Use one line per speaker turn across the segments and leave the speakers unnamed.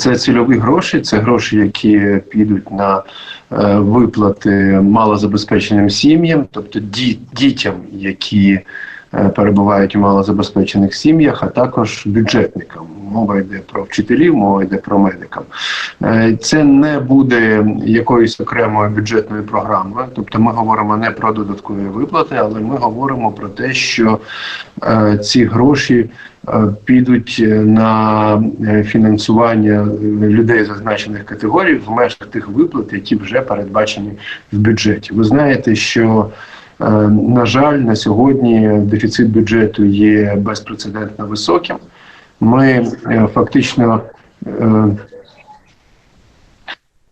Це цільові гроші, це гроші, які підуть на е, виплати малозабезпеченим сім'ям, тобто ді- дітям, які е, перебувають у малозабезпечених сім'ях, а також бюджетникам. Мова йде про вчителів, мова йде про медикам. Е, Це не буде якоюсь окремою бюджетною програмою. Тобто, ми говоримо не про додаткові виплати, але ми говоримо про те, що е, ці гроші е, підуть на фінансування людей зазначених категорій в межах тих виплат, які вже передбачені в бюджеті. Ви знаєте, що на жаль, на сьогодні дефіцит бюджету є безпрецедентно високим. Ми е, фактично е,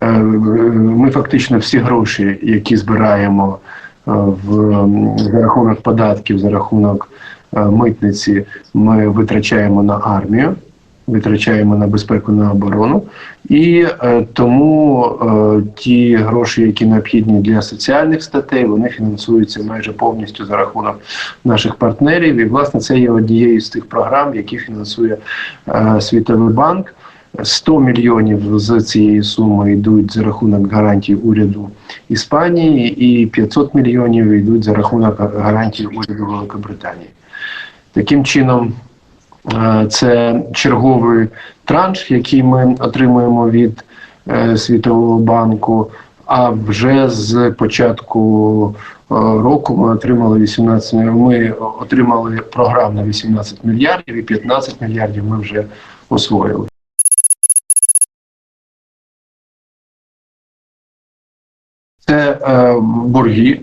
е, ми фактично всі гроші, які збираємо в за рахунок податків, за рахунок митниці, ми витрачаємо на армію, витрачаємо на безпеку на оборону, і е, тому е, ті гроші, які необхідні для соціальних статей, вони фінансуються майже повністю за рахунок наших партнерів. І власне це є однією з тих програм, які фінансує е, Світовий банк. 100 мільйонів з цієї суми йдуть за рахунок гарантій уряду Іспанії, і 500 мільйонів йдуть за рахунок гарантій уряду Великобританії. Таким чином, це черговий транш, який ми отримуємо від е, Світового банку. А вже з початку е, року ми отримали 18 Ми отримали програм на 18 мільярдів, і 15 мільярдів ми вже освоїли. Це е, борги,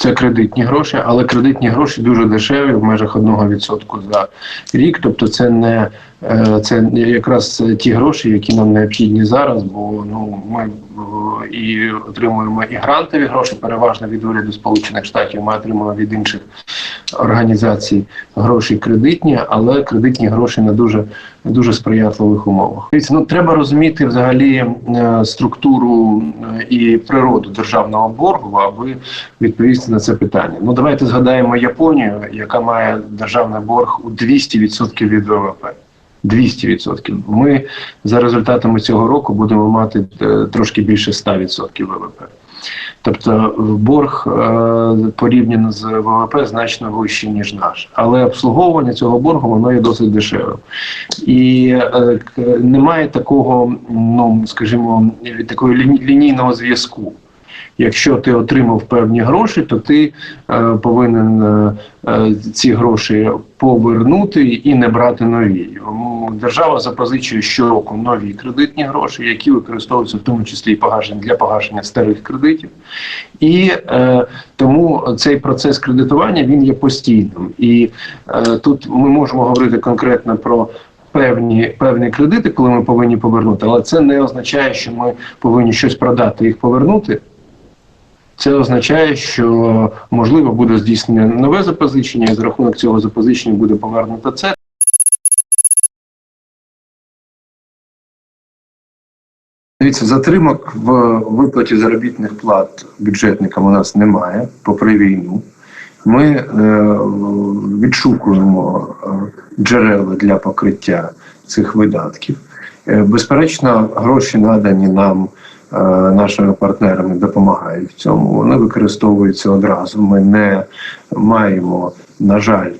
це кредитні гроші, але кредитні гроші дуже дешеві в межах 1% за рік. Тобто, це не е, це якраз ті гроші, які нам необхідні зараз. Бо ну ми е, і отримуємо і грантові гроші, переважно від уряду Сполучених Штатів. Ми отримуємо від інших організацій гроші кредитні, але кредитні гроші на дуже дуже сприятливих умовах. Ну треба розуміти взагалі е, структуру е, і природу державного боргу, аби відповісти на це питання. Ну давайте згадаємо Японію, яка має державний борг у 200% від ВВП. 200%. Ми за результатами цього року будемо мати е, трошки більше 100% ВВП. Тобто борг е, порівняно з ВВП значно вищий, ніж наш. Але обслуговування цього боргу воно є досить дешевим. І е, немає такого, ну скажімо, ліні- лінійного зв'язку. Якщо ти отримав певні гроші, то ти е, повинен е, е, ці гроші повернути і не брати нові. Держава запозичує щороку нові кредитні гроші, які використовуються в тому числі і погашення для погашення старих кредитів. І е, тому цей процес кредитування він є постійним. І е, тут ми можемо говорити конкретно про. Певні певні кредити, коли ми повинні повернути, але це не означає, що ми повинні щось продати їх повернути. Це означає, що можливо буде здійснення нове запозичення, і за рахунок цього запозичення буде повернуто це. Дивіться, затримок в виплаті заробітних плат бюджетникам у нас немає, попри війну. Ми е, відшукуємо е, джерела для покриття цих видатків. Е, безперечно, гроші надані нам нашими партнерами допомагають в цьому. Вони використовуються одразу. Ми не маємо, на жаль,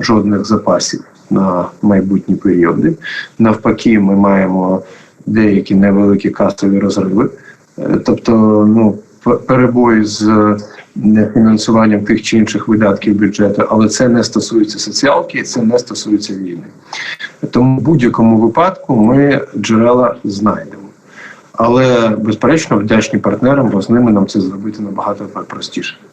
жодних запасів на майбутні періоди. Навпаки, ми маємо деякі невеликі касові розриви. Е, Тобто, ну, перебої з е, фінансуванням тих чи інших видатків бюджету, але це не стосується соціалки, це не стосується війни. Тому в будь-якому випадку ми джерела знайдемо. Але безперечно вдячні партнерам, бо з ними нам це зробити набагато простіше.